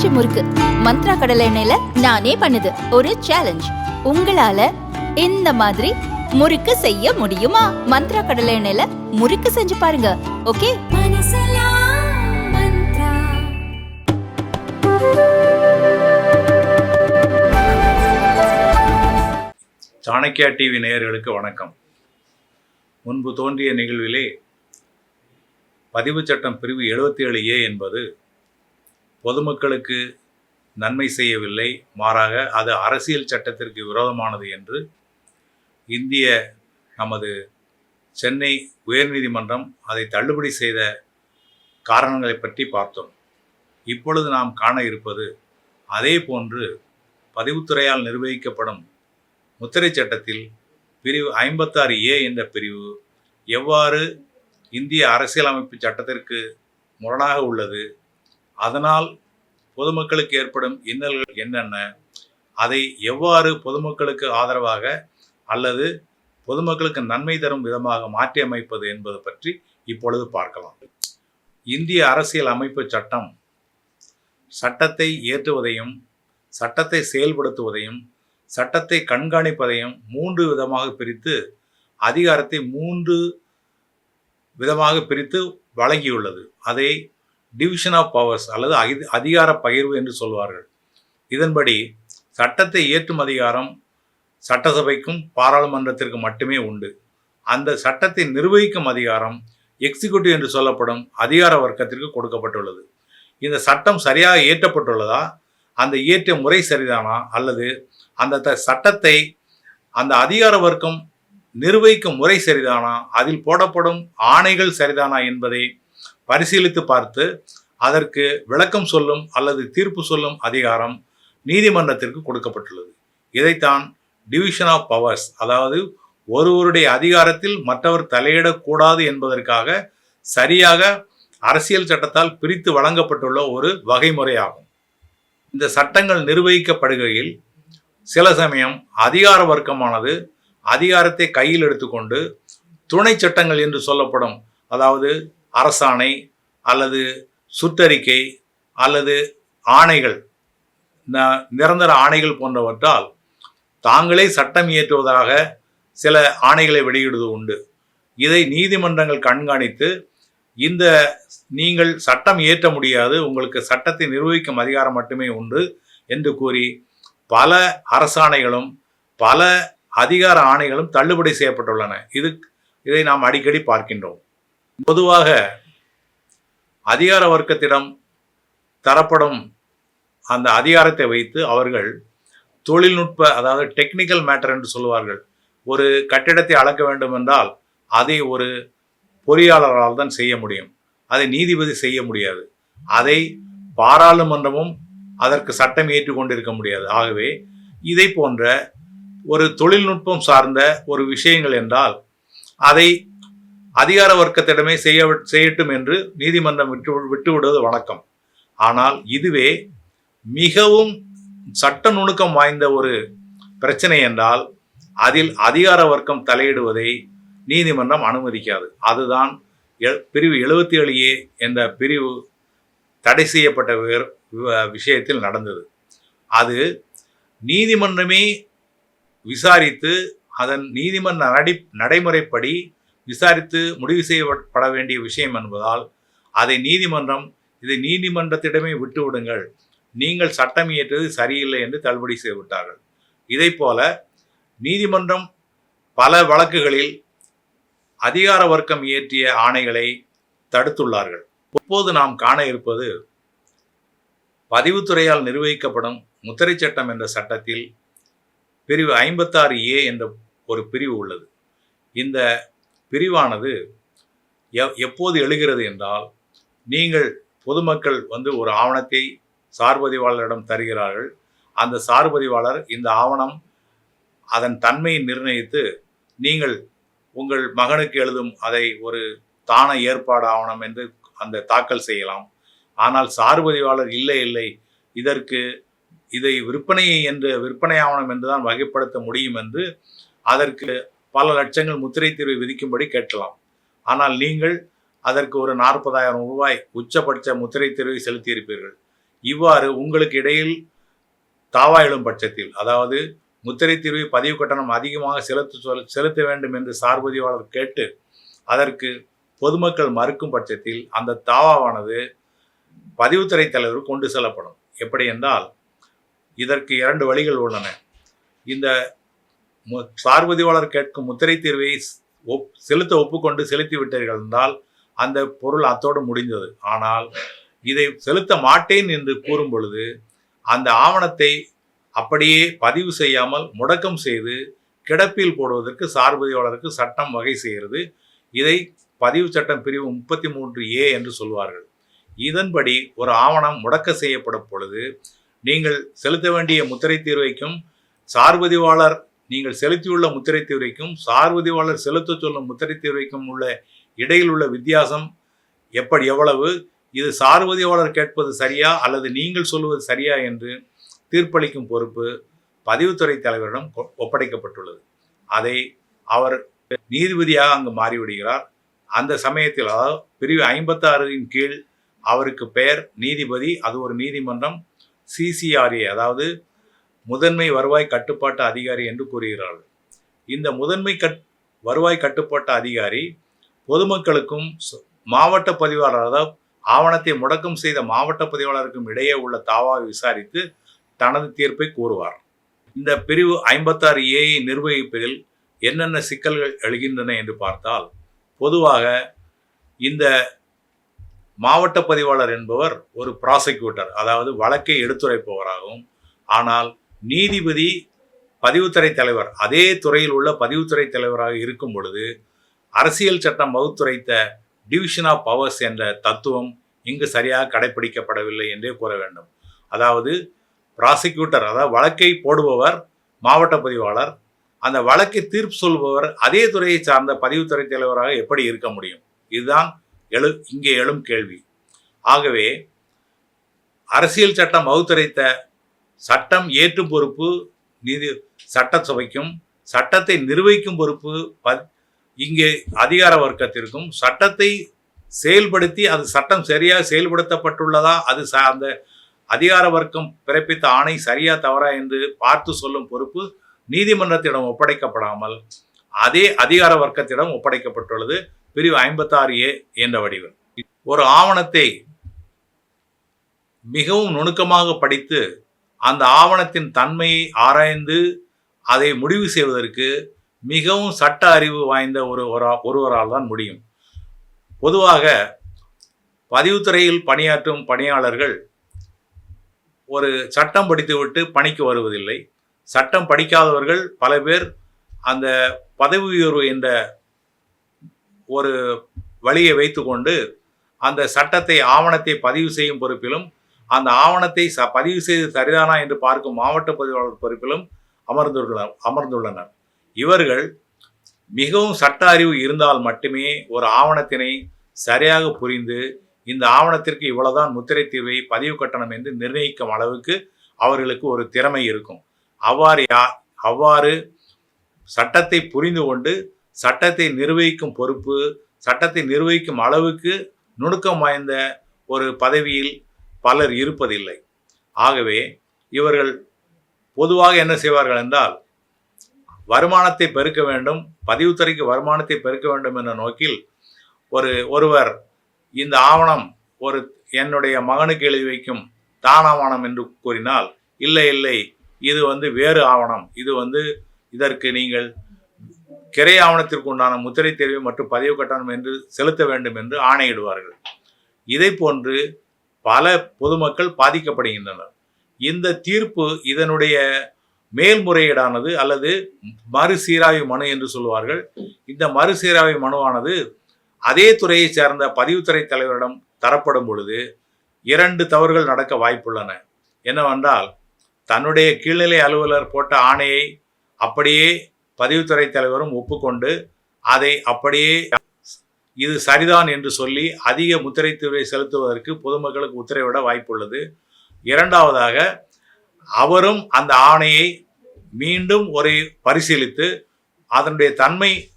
பஞ்சு முறுக்கு. மந்த்ரா கடலை எண்ணெயில நானே பண்ணுது. ஒரு சேலஞ்ச் உங்களால இந்த மாதிரி முறுக்கு செய்ய முடியுமா? மந்த்ரா கடலை எண்ணெயில முறுக்கு செஞ்சு பாருங்க. ஓகே? சாணக்கியா டிவி நேயர்களுக்கு வணக்கம். முன்பு தோன்றிய நிகழ்விலே பதிவுச் சட்டம் பிரிவு 77 ஏழு ஏ என்பது பொதுமக்களுக்கு நன்மை செய்யவில்லை. மாறாக அது அரசியல் சட்டத்திற்கு விரோதமானது என்று இந்திய நமது சென்னை உயர்நீதிமன்றம் அதை தள்ளுபடி செய்த காரணங்களை பற்றி பார்த்தோம். இப்பொழுது நாம் காண இருப்பது அதே போன்று பதிவுத்துறையால் நிர்வகிக்கப்படும் முத்திரை சட்டத்தில் பிரிவு ஐம்பத்தாறு ஏ என்ற பிரிவு எவ்வாறு இந்திய அரசியலமைப்பு சட்டத்திற்கு முரணாக உள்ளது அதனால் பொதுமக்களுக்கு ஏற்படும் இன்னல்கள் என்னென்ன? அதை எவ்வாறு பொதுமக்களுக்கு ஆதரவாக அல்லது பொதுமக்களுக்கு நன்மை தரும் விதமாக மாற்றி அமைப்பது என்பது பற்றி இப்பொழுது பார்க்கலாம். இந்திய அரசியல் அமைப்பு சட்டம் சட்டத்தை இயற்றுவதையும் சட்டத்தை செயல்படுத்துவதையும் சட்டத்தை கண்காணிப்பதையும் மூன்று விதமாக பிரித்து அதிகாரத்தை மூன்று விதமாக பிரித்து வழங்கியுள்ளது. அதை டிவிஷன் ஆஃப் பவர்ஸ் அல்லது அதி- அதிகார பகிர்வு என்று சொல்வார்கள். இதன்படி சட்டத்தை இயற்றும் அதிகாரம் சட்டசபைக்கும் பாராளுமன்றத்திற்கு மட்டுமே உண்டு. அந்த சட்டத்தை நிர்வகிக்கும் அதிகாரம் எக்ஸிக்யூட்டிவ் என்று சொல்லப்படும் அதிகார வர்க்கத்திற்கு கொடுக்கப்பட்டுள்ளது. இந்த சட்டம் சரியாக இயற்றப்பட்டுள்ளதா? அந்த இயற்றிய முறை சரிதானா? அல்லது அந்த த- சட்டத்தை அந்த அதிகார வர்க்கம் நிர்வகிக்கும் முறை சரிதானா? அதில் போடப்படும் ஆணைகள் சரிதானா என்பதை பரிசீலித்து பார்த்து அதற்கு விளக்கம் சொல்லும் அல்லது தீர்ப்பு சொல்லும் அதிகாரம் நீதிமன்றத்திற்கு கொடுக்கப்பட்டுள்ளது. இதைத்தான் டிவிஷன் ஆஃப் பவர்ஸ் அதாவது ஒருவருடைய அதிகாரத்தில் மற்றவர் தலையிடக்கூடாது என்பதற்காக சரியாக அரசியல் சட்டத்தால் பிரித்து வழங்கப்பட்டுள்ள ஒரு வகைமுறையாகும். இந்த சட்டங்கள் நிர்வகிக்கப்படுகையில் சில சமயம் அதிகார வர்க்கமானது அதிகாரத்தை கையில் எடுத்துக்கொண்டு துணை சட்டங்கள் என்று சொல்லப்படும் அதாவது அரசாணை அல்லது சுற்றறிக்கை அல்லது ஆணைகள் ந- நிரந்தர ஆணைகள் போன்றவற்றால் தாங்களே சட்டம் இயற்றுவதாக சில ஆணைகளை வெளியிடுவது உண்டு. இதை நீதிமன்றங்கள் கண்காணித்து இந்த நீங்கள் சட்டம் இயற்ற முடியாது உங்களுக்கு சட்டத்தை நிர்வகிக்கும் அதிகாரம் மட்டுமே உண்டு என்று கூறி பல அரசாணைகளும் பல அதிகார ஆணைகளும் தள்ளுபடி செய்யப்பட்டுள்ளன. இது இதை நாம் அடிக்கடி பார்க்கின்றோம். பொதுவாக அதிகார வர்க்கத்திடம் தரப்படும் அந்த அதிகாரத்தை வைத்து அவர்கள் தொழில்நுட்ப அதாவது டெக்னிக்கல் மேட்டர் என்று சொல்லுவார்கள். ஒரு கட்டிடத்தை அளக்க வேண்டும் என்றால் அதை ஒரு பொறியாளரால் தான் செய்ய முடியும். அதை நீதிபதி செய்ய முடியாது. அதை பாராளுமன்றமும் அதற்கு சட்டம் ஏற்றுக்கொண்டிருக்க முடியாது. ஆகவே இதை போன்ற ஒரு தொழில்நுட்பம் சார்ந்த ஒரு விஷயங்கள் என்றால் அதை அதிகார வர்க்கத்திடமே செய்ய செய்யட்டும் என்று நீதிமன்றம் விட்டு விட்டுவிடுவது வழக்கம் ஆனால் இதுவே மிகவும் சட்ட நுணுக்கம் வாய்ந்த ஒரு பிரச்சனை என்றால் அதில் அதிகார வர்க்கம் தலையிடுவதை நீதிமன்றம் அனுமதிக்காது. அதுதான் எ- பிரிவு எழுபத்தி ஏழு ஏ என்ற பிரிவு தடை செய்யப்பட்ட வி- விஷயத்தில் நடந்தது. அது நீதிமன்றமே விசாரித்து அதன் நீதிமன்ற நடை நடைமுறைப்படி விசாரித்து முடிவு செய்யப்பட வேண்டிய விஷயம் என்பதால் அதை நீதிமன்றம் இதை நீதிமன்றத்திடமே விட்டுவிடுங்கள். நீங்கள் சட்டம் இயற்றது சரியில்லை என்று தள்ளுபடி செய்துவிட்டார்கள். இதை போல நீதிமன்றம் பல வழக்குகளில் அதிகார வர்க்கம் இயற்றிய ஆணைகளை தடுத்துள்ளார்கள். இப்போது நாம் காண இருப்பது பதிவுத்துறையால் நிர்வகிக்கப்படும் முத்திரை சட்டம் என்ற சட்டத்தில் பிரிவு ஐம்பத்தாறு ஏ என்ற ஒரு பிரிவு உள்ளது. இந்த பிரிவானது எப்போது எழுகிறது என்றால் நீங்கள் பொதுமக்கள் வந்து ஒரு ஆவணத்தை சார்பதிவாளரிடம் தருகிறார்கள். அந்த சார்பதிவாளர் இந்த ஆவணம் அதன் தன்மையை நிர்ணயித்து நீங்கள் உங்கள் மகனுக்கு எழுதும் அதை ஒரு தான ஏற்பாடு ஆவணம் என்று அந்த தாக்கல் செய்யலாம். ஆனால் சார்பதிவாளர் இல்லை இல்லை இதற்கு இதை விற்பனை என்று விற்பனை ஆவணம் என்றுதான் வகைப்படுத்த முடியும் என்று அதற்கு பல லட்சங்கள் முத்திரை தீர்வை விதிக்கும்படி கேட்கலாம். ஆனால் நீங்கள் அதற்கு ஒரு நாற்பதாயிரம் ரூபாய் உச்சபட்ச முத்திரை தீர்வை செலுத்தியிருப்பீர்கள். இவ்வாறு உங்களுக்கு இடையில் தாவா எழும் பட்சத்தில் அதாவது முத்திரை தீர்வை பதிவு கட்டணம் அதிகமாக செலுத்த சொல் செலுத்த வேண்டும் என்று சார்பதிவாளர் கேட்டு அதற்கு பொதுமக்கள் மறுக்கும் பட்சத்தில் அந்த தாவாவானது பதிவுத்துறை தலைவர் கொண்டு செல்லப்படும். எப்படி என்றால் இதற்கு இரண்டு வழிகள் உள்ளன. இந்த மு- சார்பதிவாளர் கேட்கும் முத்திரை தீர்வை ஒப் செலுத்த ஒப்புக்கொண்டு செலுத்தி விட்டீர்கள் என்றால் அந்த பொருள் அத்தோடு முடிந்தது. ஆனால் இதை செலுத்த மாட்டேன் என்று கூறும் பொழுது அந்த ஆவணத்தை அப்படியே பதிவு செய்யாமல் முடக்கம் செய்து கிடப்பில் போடுவதற்கு சார்பதிவாளருக்கு சட்டம் வகை செய்கிறது. இதை பதிவு சட்டம் பிரிவு முப்பத்தி மூன்று ஏ என்று சொல்வார்கள். இதன்படி ஒரு ஆவணம் முடக்க செய்யப்படும் பொழுது நீங்கள் செலுத்த வேண்டிய முத்திரை தீர்வைக்கும் சார்பதிவாளர் நீங்கள் செலுத்தியுள்ள முத்திரை தீர்வைக்கும் சார்வதிவாளர் செலுத்த சொல்லும் முத்திரை தீர்வைக்கும் உள்ள இடையில் உள்ள வித்தியாசம் எப்படி எவ்வளவு? இது சார்வதிவாளர் கேட்பது சரியா? அல்லது நீங்கள் சொல்வது சரியா என்று தீர்ப்பளிக்கும் பொறுப்பு பதிவுத்துறை தலைவரிடம் கொ- ஒப்படைக்கப்பட்டுள்ளது. அதை அவர் நீதிபதியாக அங்கு மாறிவிடுகிறார். அந்த சமயத்தில் அதாவது பிரிவு ஐம்பத்தாறின் கீழ் அவருக்கு பெயர் நீதிபதி அது ஒரு நீதிமன்றம் சிசிஆர்ஏ அதாவது முதன்மை வருவாய் கட்டுப்பாட்டு அதிகாரி என்று கூறுகிறார்கள். இந்த முதன்மை கட் வருவாய் கட்டுப்பாட்டு அதிகாரி பொதுமக்களுக்கும் மாவட்ட பதிவாளர் அதாவது ஆவணத்தை முடக்கம் செய்த மாவட்ட பதிவாளருக்கும் இடையே உள்ள தாவாவை விசாரித்து தனது தீர்ப்பை கூறுவார். இந்த பிரிவு ஐம்பத்தாறு ஏஐ நிர்வகிப்பதில் என்னென்ன சிக்கல்கள் எழுகின்றன என்று பார்த்தால் பொதுவாக இந்த மாவட்ட பதிவாளர் என்பவர் ஒரு ப்ராசிக்யூட்டர் அதாவது வழக்கை எடுத்துரைப்பவராகவும் ஆனால் நீதிபதி பதிவுத்துறை தலைவர் அதே துறையில் உள்ள பதிவுத்துறை தலைவராக இருக்கும் பொழுது அரசியல் சட்டம் வகுத்துரைத்த டிவிஷன் ஆஃப் பவர்ஸ் என்ற தத்துவம் இங்கு சரியாக கடைபிடிக்கப்படவில்லை என்றே கூற வேண்டும். அதாவது ப்ராசிக்யூட்டர் அதாவது வழக்கை போடுபவர் மாவட்ட பதிவாளர் அந்த வழக்கை தீர்ப்பு சொல்பவர் அதே துறையை சார்ந்த பதிவுத்துறை தலைவராக எப்படி இருக்க முடியும்? இதுதான் எழு இங்கே எழும் கேள்வி. ஆகவே அரசியல் சட்டம் வகுத்துரைத்த சட்டம் ஏற்றும் பொறுப்பு நீதி சட்டசபைக்கும் சட்டத்தை நிர்வகிக்கும் பொறுப்பு ப- இங்கே அதிகார வர்க்கத்திற்கும் சட்டத்தை செயல்படுத்தி அது சட்டம் சரியாக செயல்படுத்தப்பட்டுள்ளதா அது ச- அந்த அதிகார வர்க்கம் பிறப்பித்த ஆணை சரியா தவறா என்று பார்த்து சொல்லும் பொறுப்பு நீதிமன்றத்திடம் ஒப்படைக்கப்படாமல் அதே அதிகார வர்க்கத்திடம் ஒப்படைக்கப்பட்டுள்ளது. பிரிவு ஐம்பத்தாறு ஏ என்ற வடிவில் ஒரு ஆவணத்தை மிகவும் நுணுக்கமாக படித்து அந்த ஆவணத்தின் தன்மையை ஆராய்ந்து அதை முடிவு செய்வதற்கு மிகவும் சட்ட அறிவு வாய்ந்த ஒரு ஒருவரால் தான் முடியும். பொதுவாக பதிவுத்துறையில் பணியாற்றும் பணியாளர்கள் ஒரு சட்டம் படித்துவிட்டு பணிக்கு வருவதில்லை. சட்டம் படிக்காதவர்கள் பல பேர் அந்த பதவி உயர்வு என்ற ஒரு வழியை வைத்துக்கொண்டு அந்த சட்டத்தை ஆவணத்தை பதிவு செய்யும் பொறுப்பிலும் அந்த ஆவணத்தை ச பதிவு செய்து சரிதானா என்று பார்க்கும் மாவட்ட பதிவாளர் பொறுப்பிலும் அமர்ந்துள்ளனர் அமர்ந்துள்ளனர். இவர்கள் மிகவும் சட்ட அறிவு இருந்தால் மட்டுமே ஒரு ஆவணத்தினை சரியாக புரிந்து இந்த ஆவணத்திற்கு இவ்வளவுதான் முத்திரை தீர்வை பதிவு கட்டணம் என்று நிர்ணயிக்கும் அளவுக்கு அவர்களுக்கு ஒரு திறமை இருக்கும். அவ்வாறு அவ்வாறு சட்டத்தை புரிந்து கொண்டு சட்டத்தை நிர்வகிக்கும் பொறுப்பு சட்டத்தை நிர்வகிக்கும் அளவுக்கு நுணுக்கம் வாய்ந்த ஒரு பதவியில் பலர் இருப்பதில்லை. ஆகவே இவர்கள் பொதுவாக என்ன செய்வார்கள் என்றால் வருமானத்தை பெருக்க வேண்டும் பதிவுத்துறைக்கு வருமானத்தை பெருக்க வேண்டும் என்ற நோக்கில் ஒரு ஒருவர் இந்த ஆவணம் ஒரு என்னுடைய மகனுக்கு எழுதி வைக்கும் தானாவணம் என்று கூறினால் இல்லை இல்லை இது வந்து வேறு ஆவணம் இது வந்து இதற்கு நீங்கள் கிரை ஆவணத்திற்கு உண்டான முத்திரை தேர்வு மற்றும் பதிவு கட்டணம் என்று செலுத்த வேண்டும் என்று ஆணையிடுவார்கள். இதை போன்று பல பொதுமக்கள் பாதிக்கப்படுகின்றனர். இந்த தீர்ப்பு இதனுடைய மேல்முறையீடானது அல்லது மறுசீராய்வு மனு என்று சொல்வார்கள் இந்த மறுசீராய்வு மனுவானது அதே துறையை சேர்ந்த பதிவுத்துறை தலைவரிடம் தரப்படும் பொழுது இரண்டு தவறுகள் நடக்க வாய்ப்புள்ளன. என்னவென்றால் தன்னுடைய கீழ்நிலை அலுவலர் போட்ட ஆணையை அப்படியே பதிவுத்துறை தலைவரும் ஒப்புக்கொண்டு அதை அப்படியே இது சரிதான் என்று சொல்லி அதிக முத்திரை தீர்வை செலுத்துவதற்கு பொதுமக்களுக்கு உத்தரவிட வாய்ப்புள்ளது. இரண்டாவதாக அவரும் அந்த ஆணையை மீண்டும் ஒரு பரிசீலித்து அதனுடைய தன்மை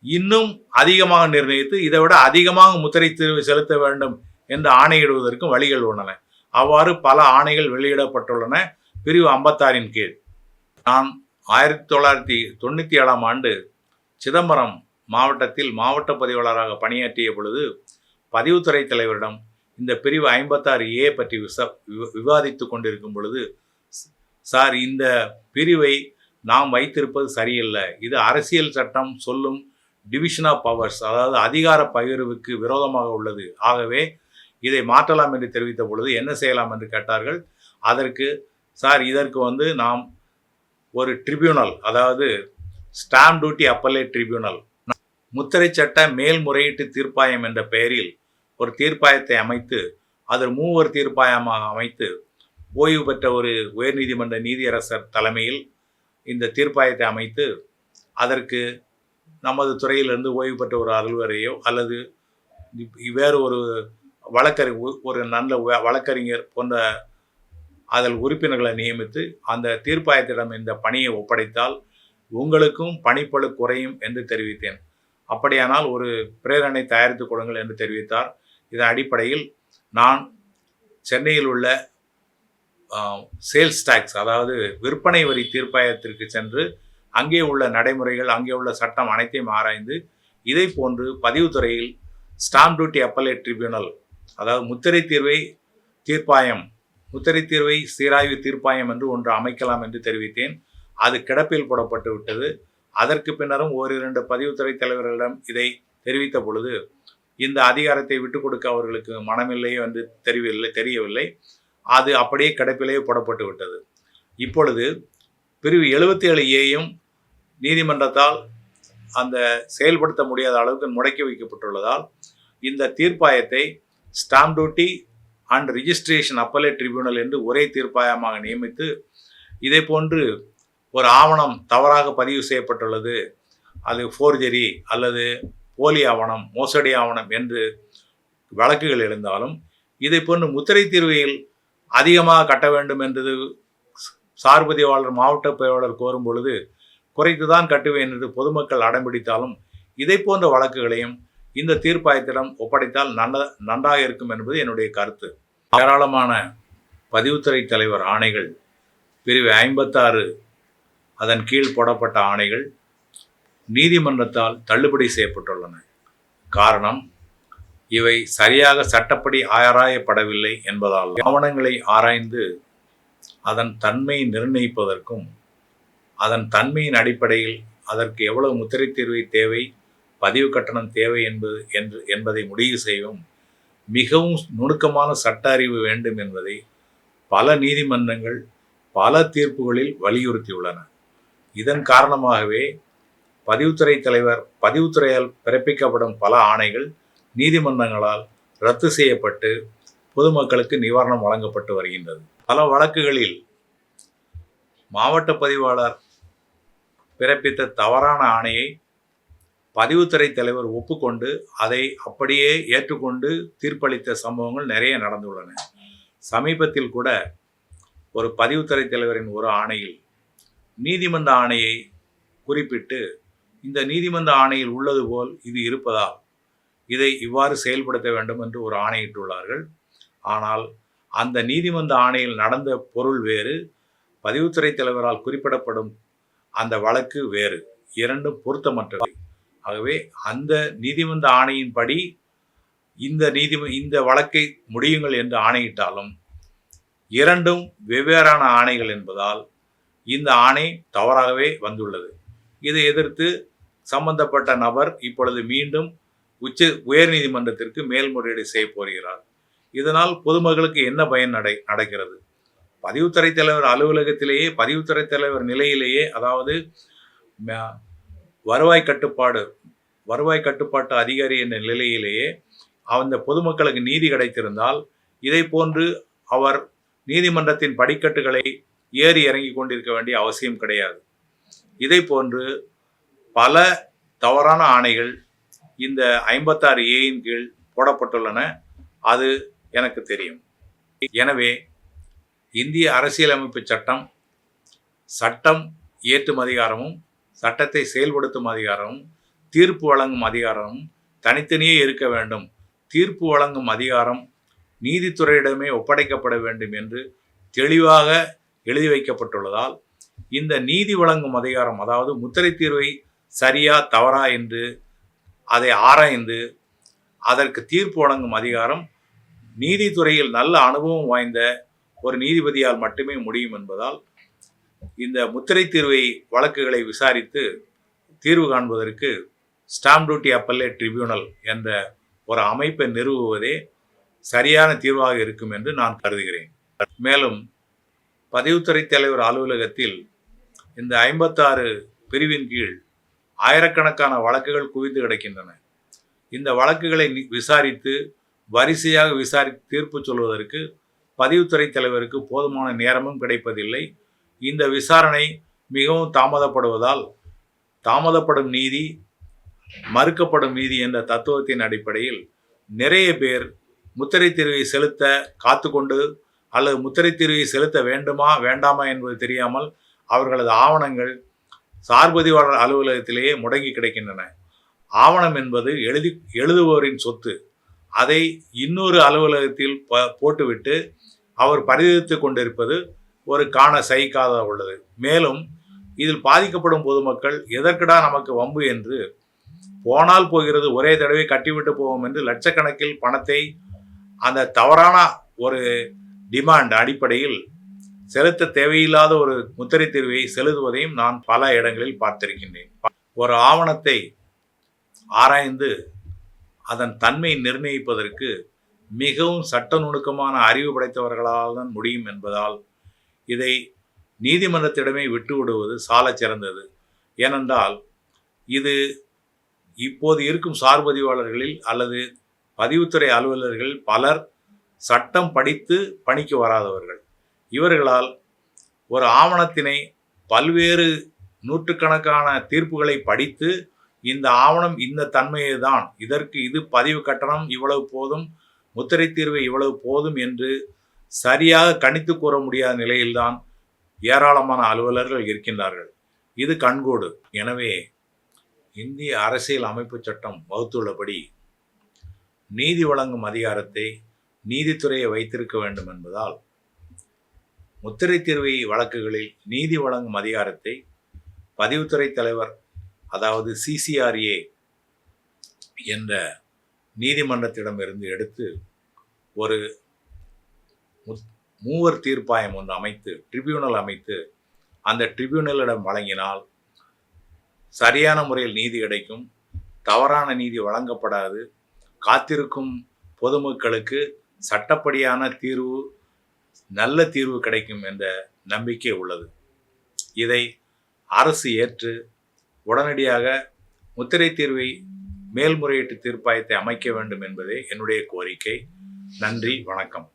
இன்னும் அதிகமாக நிர்ணயித்து இதை விட அதிகமாக முத்திரை தீர்வு செலுத்த வேண்டும் என்று ஆணையிடுவதற்கும் வழிகள் உள்ளன. அவ்வாறு பல ஆணைகள் வெளியிடப்பட்டுள்ளன. பிரிவு ஐம்பத்தாறின் கீழ். நான் ஆயிரத்தி தொள்ளாயிரத்தி தொண்ணூற்றி ஏழாம் ஆண்டு சிதம்பரம் மாவட்டத்தில் மாவட்ட பதிவாளராக பணியாற்றிய பொழுது பதிவுத்துறை தலைவரிடம் இந்த பிரிவு ஐம்பத்தாறு ஏ பற்றி விச விவ- கொண்டிருக்கும் பொழுது சார் இந்த பிரிவை நாம் வைத்திருப்பது சரியில்லை. இது அரசியல் சட்டம் சொல்லும் டிவிஷன் ஆஃப் பவர்ஸ் அதாவது அதிகார பகிர்வுக்கு விரோதமாக உள்ளது. ஆகவே இதை மாற்றலாம் என்று தெரிவித்த பொழுது என்ன செய்யலாம் என்று கேட்டார்கள். அதற்கு சார் இதற்கு வந்து நாம் ஒரு ட்ரிபியூனல் அதாவது ஸ்டாம்ப் டியூட்டி அப்பலேட் ட்ரிபியூனல் முத்திரை சட்ட மேல்முறையீட்டு தீர்ப்பாயம் என்ற பெயரில் ஒரு தீர்ப்பாயத்தை அமைத்து அதில் மூவர் தீர்ப்பாயமாக அமைத்து ஓய்வு பெற்ற ஒரு உயர்நீதிமன்ற நீதியரசர் தலைமையில் இந்த தீர்ப்பாயத்தை அமைத்து அதற்கு நமது துறையிலிருந்து ஓய்வு பெற்ற ஒரு அலுவலரையோ அல்லது வேறு ஒரு வழக்கறி ஒரு நல்ல வழக்கறிஞர் போன்ற அதில் உறுப்பினர்களை நியமித்து அந்த தீர்ப்பாயத்திடம் இந்த பணியை ஒப்படைத்தால் உங்களுக்கும் பணிப்பளு குறையும் என்று தெரிவித்தேன். அப்படியானால் ஒரு பிரேரணை தயாரித்து கொடுங்கள் என்று தெரிவித்தார். இதன் அடிப்படையில் நான் சென்னையில் உள்ள சேல்ஸ் டாக்ஸ் அதாவது விற்பனை வரி தீர்ப்பாயத்திற்கு சென்று அங்கே உள்ள நடைமுறைகள் அங்கே உள்ள சட்டம் அனைத்தையும் ஆராய்ந்து இதை போன்று பதிவுத்துறையில் ஸ்டாம்ப் டியூட்டி அப்பலேட் ட்ரிபியூனல் அதாவது முத்திரை தீர்வை தீர்ப்பாயம் முத்திரை தீர்வை சீராய்வு தீர்ப்பாயம் என்று ஒன்று அமைக்கலாம் என்று தெரிவித்தேன். அது கிடப்பில் போடப்பட்டு விட்டது. அதற்கு பின்னரும் ஓரிரண்டு பதிவுத்துறை தலைவர்களிடம் இதை தெரிவித்த பொழுது இந்த அதிகாரத்தை விட்டுக் கொடுக்க அவர்களுக்கு மனமில்லையோ என்று தெரியவில்லை தெரியவில்லை. அது அப்படியே கிடப்பிலேயே போடப்பட்டு விட்டது. இப்பொழுது பிரிவு எழுபத்தி ஏழு ஏயும் நீதிமன்றத்தால் அந்த செயல்படுத்த முடியாத அளவுக்கு முடக்கி வைக்கப்பட்டுள்ளதால் இந்த தீர்ப்பாயத்தை stamp duty and registration appellate tribunal என்று ஒரே தீர்ப்பாயமாக நியமித்து இதே போன்று ஒரு ஆவணம் தவறாக பதிவு செய்யப்பட்டுள்ளது. அது ஃபோர்ஜரி அல்லது போலி ஆவணம் மோசடி ஆவணம் என்று வழக்குகள் எழுந்தாலும் இதை போன்று முத்திரை தீர்வையில் அதிகமாக கட்ட வேண்டும் என்றது சார்பதிவாளர் மாவட்ட பதிவாளர் கோரும் பொழுது குறைத்து தான் கட்டுவேன் என்று பொதுமக்கள் அடம்பிடித்தாலும் இதை போன்ற வழக்குகளையும் இந்த தீர்ப்பாயத்திடம் ஒப்படைத்தால் நல்ல நன்றாக இருக்கும் என்பது என்னுடைய கருத்து. ஏராளமான பதிவுத்துறை தலைவர் ஆணைகள் பிரிவு ஐம்பத்தாறு அதன் கீழ் போடப்பட்ட ஆணைகள் நீதிமன்றத்தால் தள்ளுபடி செய்யப்பட்டுள்ளன. காரணம் இவை சரியாக சட்டப்படி ஆராயப்படவில்லை என்பதால் ஆவணங்களை ஆராய்ந்து அதன் தன்மையை நிர்ணயிப்பதற்கும் அதன் தன்மையின் அடிப்படையில் அதற்கு எவ்வளவு முத்திரை தீர்வை தேவை பதிவு கட்டணம் தேவை என்பது என்று என்பதை முடிவு செய்யவும் மிகவும் நுணுக்கமான சட்ட அறிவு வேண்டும் என்பதை பல நீதிமன்றங்கள் பல தீர்ப்புகளில் வலியுறுத்தியுள்ளன. இதன் காரணமாகவே பதிவுத்துறை தலைவர் பதிவுத்துறையால் பிறப்பிக்கப்படும் பல ஆணைகள் நீதிமன்றங்களால் ரத்து செய்யப்பட்டு பொதுமக்களுக்கு நிவாரணம் வழங்கப்பட்டு வருகின்றது. பல வழக்குகளில் மாவட்ட பதிவாளர் பிறப்பித்த தவறான ஆணையை பதிவுத்துறை தலைவர் ஒப்புக்கொண்டு அதை அப்படியே ஏற்றுக்கொண்டு தீர்ப்பளித்த சம்பவங்கள் நிறைய நடந்துள்ளன. சமீபத்தில் கூட ஒரு பதிவுத்துறை தலைவரின் ஒரு ஆணையில் நீதிமன்ற ஆணையை குறிப்பிட்டு இந்த நீதிமன்ற ஆணையில் உள்ளது போல் இது இருப்பதால் இதை இவ்வாறு செயல்படுத்த வேண்டும் என்று ஒரு ஆணையிட்டுள்ளார்கள். ஆனால் அந்த நீதிமன்ற ஆணையில் நடந்த பொருள் வேறு பதிவுத்துறை தலைவரால் குறிப்பிடப்படும் அந்த வழக்கு வேறு. இரண்டும் பொருத்தமற்றவை ஆகவே அந்த நீதிமன்ற ஆணையின்படி இந்த நீதி இந்த வழக்கை முடியுங்கள் என்று ஆணையிட்டாலும் இரண்டும் வெவ்வேறான ஆணைகள் என்பதால் இந்த ஆணை தவறாகவே வந்துள்ளது. இதை எதிர்த்து சம்பந்தப்பட்ட நபர் இப்பொழுது மீண்டும் உச்ச உயர்நீதிமன்றத்திற்கு மேல்முறையீடு செய்ய போகிறார். இதனால் பொதுமக்களுக்கு என்ன பயன் நடை நடக்கிறது? பதிவுத்துறை தலைவர் அலுவலகத்திலேயே பதிவுத்துறை தலைவர் நிலையிலேயே அதாவது ம- வருவாய் கட்டுப்பாடு வருவாய் கட்டுப்பாட்டு அதிகாரி என்ற நிலையிலேயே அந்த பொதுமக்களுக்கு நீதி கிடைத்திருந்தால் இதை போன்று அவர் நீதிமன்றத்தின் படிக்கட்டுகளை ஏறி இறங்கி கொண்டிருக்க வேண்டிய அவசியம் கிடையாது. இதை போன்று பல தவறான ஆணைகள் இந்த ஐம்பத்தாறு ஏயின் கீழ் போடப்பட்டுள்ளன. அது எனக்கு தெரியும். எனவே இந்திய அரசியலமைப்பு சட்டம் சட்டம் இயற்றும் அதிகாரமும் சட்டத்தை செயல்படுத்தும் அதிகாரமும் தீர்ப்பு வழங்கும் அதிகாரமும் தனித்தனியே இருக்க வேண்டும். தீர்ப்பு வழங்கும் அதிகாரம் நீதித்துறையிடமே ஒப்படைக்கப்பட வேண்டும் என்று தெளிவாக எழுதி வைக்கப்பட்டுள்ளதால் இந்த நீதி வழங்கும் அதிகாரம் அதாவது முத்திரை தீர்வை சரியா தவறா என்று அதை ஆராய்ந்து அதற்கு தீர்ப்பு வழங்கும் அதிகாரம் நீதித்துறையில் நல்ல அனுபவம் வாய்ந்த ஒரு நீதிபதியால் மட்டுமே முடியும் என்பதால் இந்த முத்திரை தீர்வை வழக்குகளை விசாரித்து தீர்வு காண்பதற்கு ஸ்டாம்ப் டியூட்டி அப்பல்லேட் ட்ரிபியூனல் என்ற ஒரு அமைப்பை நிறுவுவதே சரியான தீர்வாக இருக்கும் என்று நான் கருதுகிறேன். மேலும் பதிவுத்துறை தலைவர் அலுவலகத்தில் இந்த ஐம்பத்தாறு பிரிவின் கீழ் ஆயிரக்கணக்கான வழக்குகள் குவிந்து கிடக்கின்றன. இந்த வழக்குகளை விசாரித்து வரிசையாக விசாரித்து தீர்ப்பு சொல்வதற்கு பதிவுத்துறை தலைவருக்கு போதுமான நேரமும் கிடைப்பதில்லை. இந்த விசாரணை மிகவும் தாமதப்படுவதால் தாமதப்படும் நீதி மறுக்கப்படும் நீதி என்ற தத்துவத்தின் அடிப்படையில் நிறைய பேர் முத்திரை தீர்வை செலுத்த காத்துக்கொண்டு அல்லது முத்திரை தீர்வை செலுத்த வேண்டுமா வேண்டாமா என்பது தெரியாமல் அவர்களது ஆவணங்கள் சார்பதிவாளர் அலுவலகத்திலேயே முடங்கி கிடக்கின்றன. ஆவணம் என்பது எழுதி எழுதுபவரின் சொத்து. அதை இன்னொரு அலுவலகத்தில் ப- போட்டுவிட்டு அவர் பரிதவித்துக் கொண்டிருப்பது ஒரு காண சகிக்காத உள்ளது. மேலும் இதில் பாதிக்கப்படும் பொதுமக்கள் எதற்கடா நமக்கு வம்பு என்று போனால் போகிறது ஒரே தடவை கட்டிவிட்டு போவோம் என்று லட்சக்கணக்கில் பணத்தை அந்த தவறான ஒரு டிமாண்ட் அடிப்படையில் செலுத்த தேவையில்லாத ஒரு முத்திரை தீர்வை செலுத்துவதையும் நான் பல இடங்களில் பார்த்திருக்கின்றேன். ஒரு ஆவணத்தை ஆராய்ந்து அதன் தன்மை நிர்ணயிப்பதற்கு மிகவும் சட்ட நுணுக்கமான அறிவு படைத்தவர்களால் தான் முடியும் என்பதால் இதை நீதிமன்றத்திடமே விட்டுவிடுவது சாலச் சிறந்தது. ஏனென்றால் இது இப்போது இருக்கும் சார்பதிவாளர்களில் அல்லது பதிவுத்துறை அலுவலர்கள் பலர் சட்டம் படித்து பணிக்கு வராதவர்கள். இவர்களால் ஒரு ஆவணத்தினை பல்வேறு நூற்றுக்கணக்கான தீர்ப்புகளை படித்து இந்த ஆவணம் இந்த தன்மையை தான் இதற்கு இது பதிவு கட்டணம் இவ்வளவு போதும் முத்திரை தீர்வு இவ்வளவு போதும் என்று சரியாக கணித்து கூற முடியாத நிலையில்தான் ஏராளமான அலுவலர்கள் இருக்கின்றார்கள். இது கண்கூடு. எனவே இந்திய அரசியல் அமைப்பு சட்டம் வகுத்துள்ளபடி நீதி வழங்கும் அதிகாரத்தை நீதித்துறையை வைத்திருக்க வேண்டும் என்பதால் முத்திரை தீர்வை வழக்குகளில் நீதி வழங்கும் அதிகாரத்தை பதிவுத்துறை தலைவர் அதாவது சிசிஆர்ஏ என்ற நீதிமன்றத்திடமிருந்து எடுத்து ஒரு மூவர் தீர்ப்பாயம் ஒன்று அமைத்து ட்ரிபியூனல் அமைத்து அந்த ட்ரிபியூனலிடம் வழங்கினால் சரியான முறையில் நீதி கிடைக்கும். தவறான நீதி வழங்கப்படாது. காத்திருக்கும் பொதுமக்களுக்கு சட்டப்படியான தீர்வு நல்ல தீர்வு கிடைக்கும் என்ற நம்பிக்கை உள்ளது. இதை அரசு ஏற்று உடனடியாக முத்திரை தீர்வை மேல்முறையீட்டு தீர்ப்பாயத்தை அமைக்க வேண்டும் என்பதே என்னுடைய கோரிக்கை. நன்றி வணக்கம்.